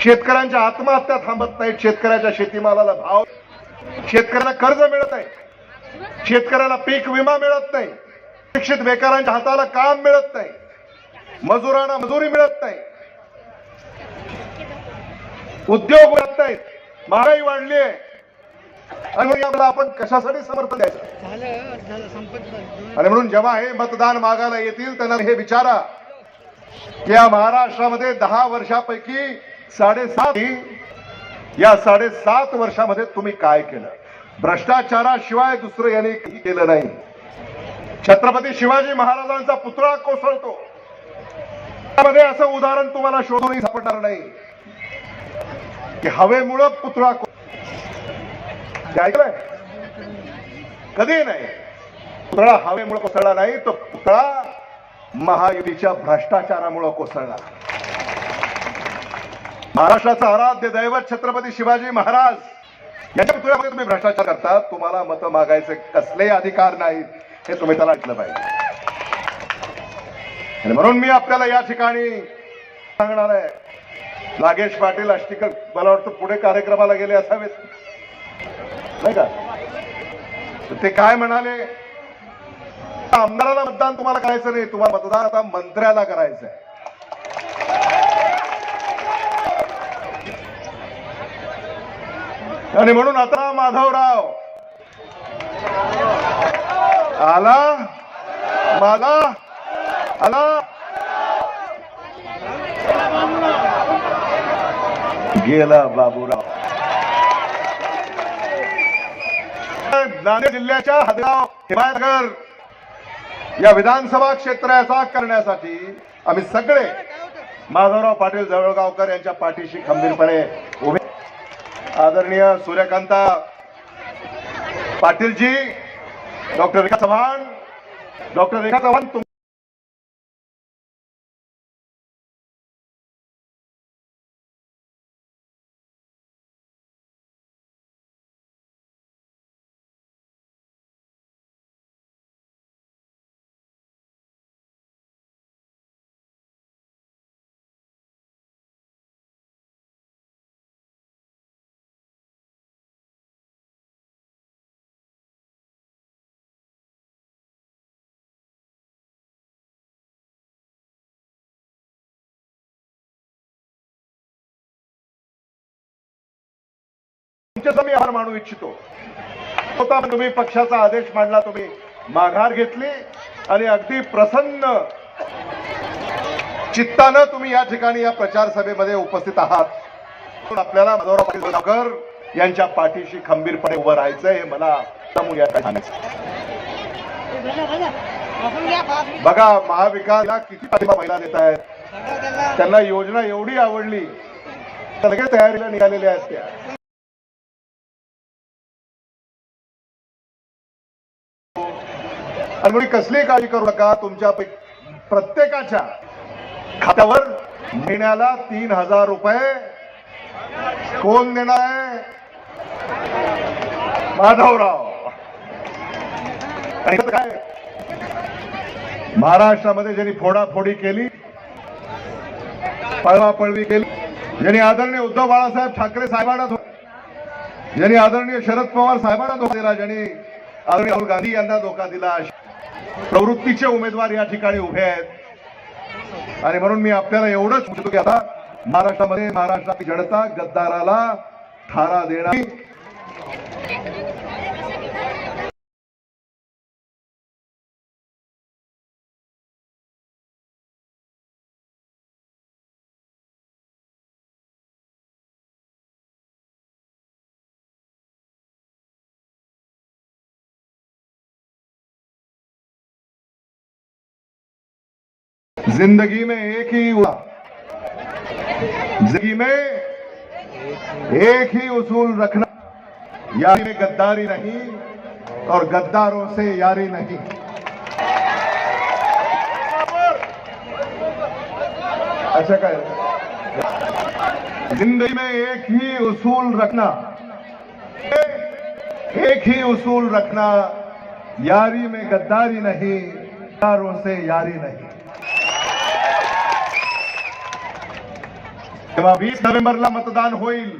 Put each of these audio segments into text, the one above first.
शेतकऱ्यांच्या आत्महत्या थांबत नाहीत. शेतकऱ्याच्या शेतीमालाला भाव शेतकऱ्याला कर्ज मिळत नाही. शेतकऱ्याला पीक विमा मिळत नाही. शिक्षित बेकारांच्या हाताला काम मिळत नाही. मजुरांना मजुरी मिळत नाही. उद्योग मिळत नाहीत महागाई वाढली आहे. आणि याला आपण कशासाठी समर्थन द्यायचं? आणि म्हणून जेव्हा हे मतदान मागायला येतील त्यांना हे विचारा की या महाराष्ट्रामध्ये दहा वर्षापैकी साडेसात या साडेसात वर्षामध्ये तुम्ही काय केलं? भ्रष्टाचाराशिवाय दुसरं यांनी केलं नाही. छत्रपती शिवाजी महाराजांचा पुतळा कोसळतो. त्यामध्ये असं उदाहरण तुम्हाला शोधूनही सापडणार नाही. की हवेमुळं पुतळा को- ऐकलंय? कधी नाही. पुतळा हवेमुळे कोसळला नाही तो पुतळा महायुतीच्या भ्रष्टाचारामुळे कोसळला. महाराष्ट्राचं आराध्य दैवत छत्रपती शिवाजी महाराज. याच्या पुतळ्यामध्ये तुम्ही भ्रष्टाचार करता तुम्हाला मतं मागायचे कसलेही अधिकार नाहीत हे तुम्ही त्याला ऐकलं पाहिजे. आणि म्हणून मी आपल्याला या ठिकाणी सांगणार आहे. नागेश पाटील अष्टीकर मला वाटतं पुढे कार्यक्रमाला गेले असावेत. नाही का? ते काय म्हणाले? आमदाराला मतदान तुम्हाला करायचं नाही तुम्हाला मतदान आता मंत्र्याला करायचं आहे आणि म्हणून आता माधवराव. आला? माझा आला? गेला बाबूराव. नांदेड जिल्ह्याच्या हदगाव हिमायतनगर या विधानसभा क्षेत्राचा करण्यासाठी आम्ही सगळे माधवराव पाटील जवळगावकर यांच्या पाठीशी खंबीरपणे उभे आदरणीय सूर्यकांता पाटीलजी डॉक्टर रेखा चव्हाण डॉक्टर रेखा चव्हाण तुमच्याचा मी आभार मानू इच्छितो. स्वतः तुम्ही पक्षाचा आदेश मांडला तुम्ही माघार घेतली आणि अगदी प्रसन्न चित्तानं तुम्ही या ठिकाणी या प्रचार सभेमध्ये उपस्थित आहात. आपल्याला माधवराव पाटील जवळगावकर यांच्या पाठीशी खंबीरपणे उभं राहायचं हे मला या सांगायचं बघा महाविकासला किती पाठिंबा महिला देत आहेत. त्यांना योजना एवढी आवडली. तर लगेच तयारीला निघालेल्या आहेत त्या. आणि म्हणजे कसली काळजी करू नका तुमच्या प्रत्येकाच्या खात्यावर महिन्याला तीन हजार रुपये कोण देणार आहे? माधवराव. आणि काय? महाराष्ट्रामध्ये ज्यांनी फोडाफोडी केली पळवापळवी केली ज्यांनी आदरणीय उद्धव बाळासाहेब ठाकरे साहेबांना ज्यांनी आदरणीय शरद पवार साहेबांना धोका दिला ज्यांनी आदरणीय राहुल गांधी यांना धोका दिला प्रवृत्तीचे उमेदवार या ठिकाणी उभे आहेत. आणि म्हणून मी आपल्याला एवढंच म्हणतो की आता महाराष्ट्रामध्ये महाराष्ट्राची जनता गद्दाराला थारा देणार ज़िंदगी में एक ही हुआ। ज़िंदगी में एक ही उसूल रखना। यारी में गद्दारी नहीं और गद्दारों से यारी नहीं। अच्छा कह ज़िंदगी में एक ही उसूल रखना। एक ही उसूल रखना। यारी में गद्दारी नहीं, गद्दारों से यारी नहीं। तेव्हा वीस नोव्हेंबरला मतदान होईल.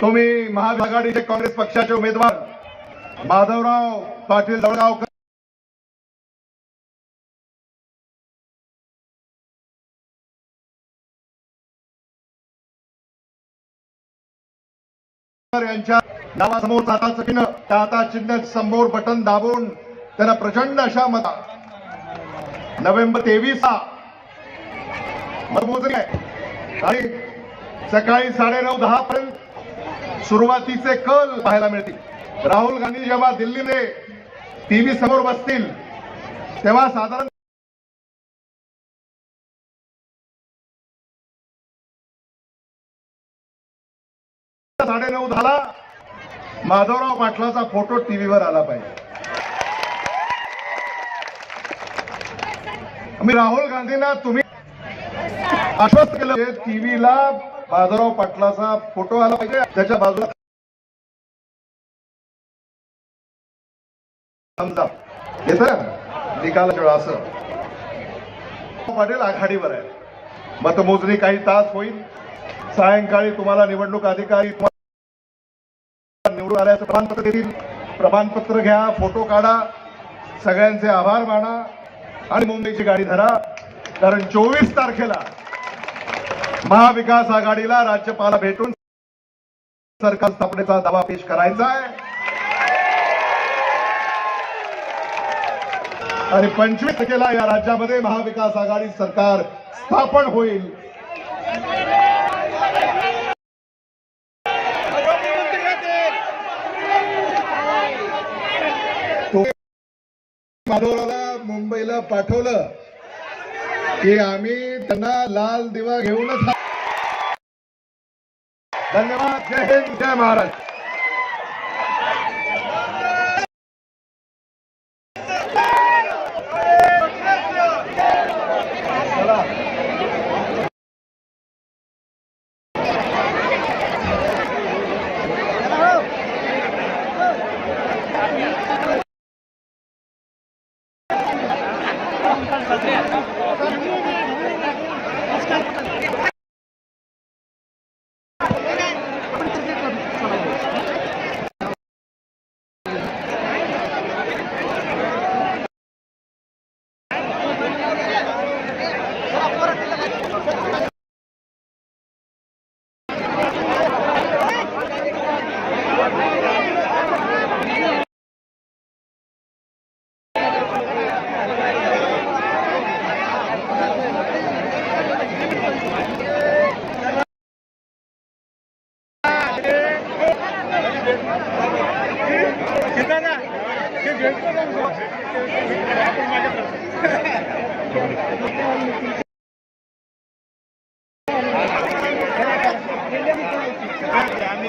तुम्ही महाआघाडीचे काँग्रेस पक्षाचे उमेदवार माधवराव पाटील जळगावकर यांच्या नावासमोर हाताचं चिन्ह त्या आता चिन्ह समोर बटन दाबून त्यांना प्रचंड अशा मता नोव्हेंबर तेवीस मतमोजणी आहे. आणि सकाळी साडेनऊ दहा पर्यंत सुरुवातीचे कल पाहायला मिळतील. राहुल गांधी जेव्हा दिल्लीने टीव्ही समोर बसतील तेव्हा साधारण साडेनऊ दहाला माधवराव पाटलाचा फोटो टीव्हीवर आला पाहिजे. मी राहुल गांधींना तुम्ही आश्वस्त केलं. टीव्हीला माधवराव पाटलाचा फोटो आला पाहिजे. त्याच्या बाजूला समजा. येत निकालाच्या वेळा असं. पाटील आघाडीवर आहे. मतमोजणी काही तास होईल. सायंकाळी तुम्हाला निवडणूक अधिकारी निवडून आल्याचं प्रमाणपत्र देतील. प्रमाणपत्र घ्या फोटो काढा. सगळ्यांचे आभार माना. आणि मुंबईची गाडी धरा. कारण चोवीस तारखेला महाविकास आघाडीला राज्यपाला भेटून सरकार स्थापनेचा दावा पेश करायचा आहे. आणि पंचवीस तारखेला या राज्यामध्ये महाविकास आघाडी सरकार स्थापन होईल. माधवरावला मुंबईला पाठवलं. की आम्ही त्यांना लाल दिवा घेऊनच धन्यवाद. जय हिंद जय महाराष्ट्र আমি